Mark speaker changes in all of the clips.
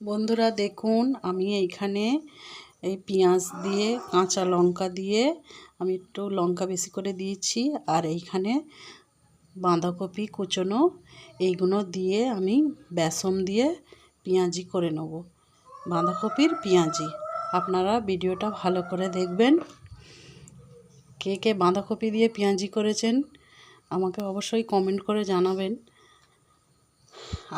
Speaker 1: বন্ধুরা, দেখুন, আমি এইখানে এই পেঁয়াজ দিয়ে, কাঁচা লঙ্কা দিয়ে আমি একটু লঙ্কা বেশি করে দিয়েছি আর এইখানে বাঁধাকপি কুচোনো এইগুলো দিয়ে আমি বেসন দিয়ে পেঁয়াজি করে নেব, বাঁধাকপির পেঁয়াজি। আপনারা ভিডিওটা ভালো করে দেখবেন। কে কে বাঁধাকপি দিয়ে পেঁয়াজি করেছেন, আমাকে অবশ্যই কমেন্ট করে জানাবেন।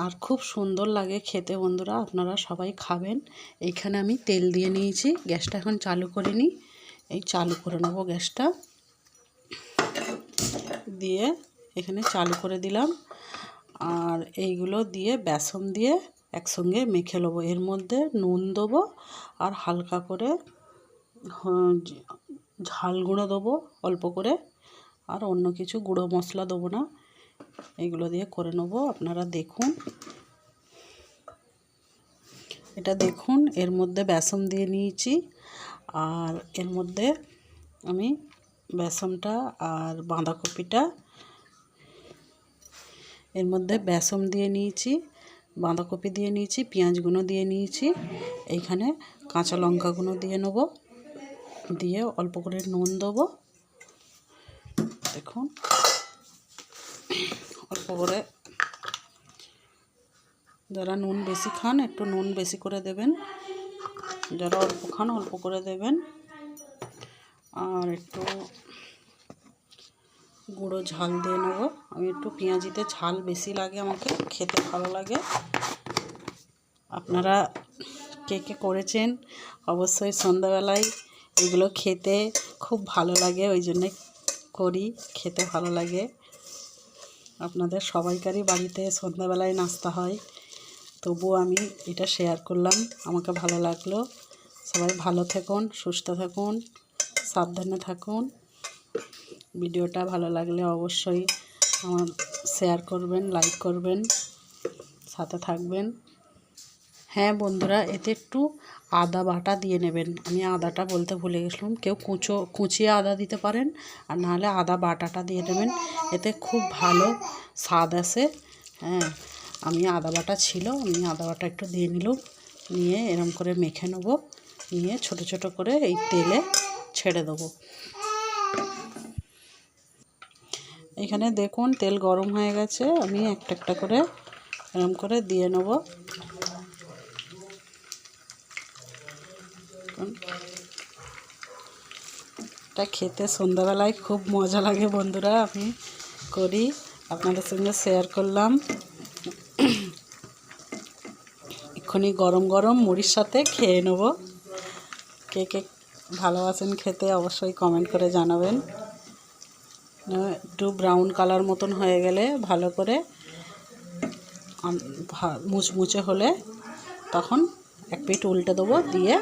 Speaker 1: আর খুব সুন্দর লাগে খেতে বন্ধুরা, আপনারা সবাই খাবেন। এইখানে আমি তেল দিয়ে নিয়েছি, গ্যাসটা এখন চালু করে নিই। এই চালু করে নেব গ্যাসটা। দিয়ে এখানে চালু করে দিলাম। আর এইগুলো দিয়ে বেসন দিয়ে একসঙ্গে মেখে নেব। এর মধ্যে নুন দেবো আর হালকা করে ঝাল গুঁড়ো দেবো অল্প করে। আর অন্য কিছু গুঁড়ো মশলা দেবো না। এগুলো দিয়ে করে নেব, আপনারা দেখুন। এটা দেখুন, এর মধ্যে বেসন দিয়ে নিয়েছি, আর এর মধ্যে আমি বেসনটা আর বাঁধাকপিটা, এর মধ্যে বেসন দিয়ে নিয়েছি, বাঁধাকপি দিয়ে নিয়েছি, পেঁয়াজগুলো দিয়ে নিয়েছি, এইখানে কাঁচা লঙ্কাগুলো দিয়ে নেব, দিয়ে অল্প করে নুন দেবো। দেখুন। অল্প করে যারা নুন বেশি খান, একটু নুন বেশি করে দেবেন। যারা অল্প খান, অল্প করে দেবেন। আর একটু গুঁড়ো ঝাল দিয়ে নেব। আমি একটু পেঁয়াজিতে ঝাল বেশি লাগে আমাকে, খেতে ভালো লাগে। আপনারা কে কে করেছেন, অবশ্যই সন্ধ্যাবেলায় এগুলো খেতে খুব ভালো লাগে, ওই জন্যে করি, খেতে ভালো লাগে। আপনাদের সবাইকারই বাড়িতে সন্ধ্যাবেলায় নাস্তা হয়। তবুও আমি এটা শেয়ার করলাম। আমাকে ভালো লাগল। সবাই ভালো থাকুন, সুস্থ থাকুন, সাবধানে থাকুন। ভিডিওটা ভালো লাগলে অবশ্যই আমার শেয়ার করবেন লাইক করবেন, সাথে থাকবেন। হ্যাঁ বন্ধুরা, এতে একটু আদা বাটা দিয়ে নেবেন। আমি আদাটা বলতে ভুলে গেছিলাম, কেউ কুচো, কুচিয়ে আদা দিতে পারেন, আর নাহলে আদা বাটাটা দিয়ে নেবেন। এতে খুব ভালো স্বাদ আসে। হ্যাঁ আমি আদা বাটা ছিল, আমি আদা বাটা একটু দিয়ে নিলাম, নিয়ে এরম করে মেখে নেব, নিয়ে ছোট ছোট করে এই তেলে ছেড়ে দেবো। এখানে দেখুন, তেল গরম হয়ে গেছে, আমি একটা একটা করে এরম করে দিয়ে নেব। এটা খেতে সন্ধ্যাবেলায় খুব মজা লাগে বন্ধুরা, আমি করি, আপনাদের সঙ্গে শেয়ার করলাম। এক্ষুনি গরম গরম মুড়ির সাথে খেয়ে নেব। কে কে ভালোবাসেন খেতে অবশ্যই কমেন্ট করে জানাবেন। একটু ব্রাউন কালার মতন হয়ে গেলে ভালো করে মুচমুচে হলে তখন এক পিঠ উল্টে দেবো, দিয়ে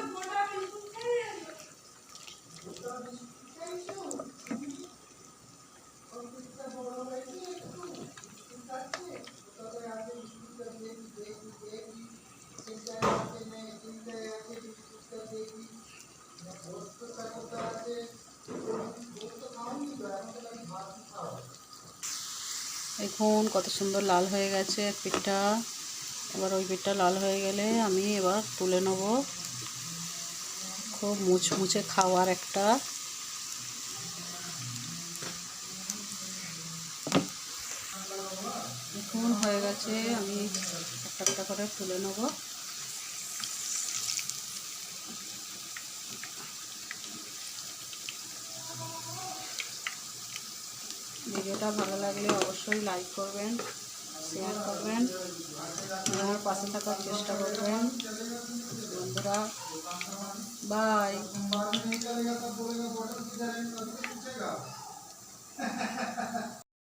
Speaker 1: দেখুন, কত সুন্দর লাল হয়ে গেছে এক পিঠটা। এবার ওই পিঠটা লাল হয়ে গেলে আমি এবার তুলে নেব খুব মুচমুচে খাওয়ার একটা। এখন হয়ে গেছে, আমি একটা একটা করে তুলে নেব। ভিডিওটা ভালো লাগলে অবশ্যই লাইক করবেন শেয়ার করবেন, আমার পাশে থাকার চেষ্টা করবেন। বন্ধুরা বাই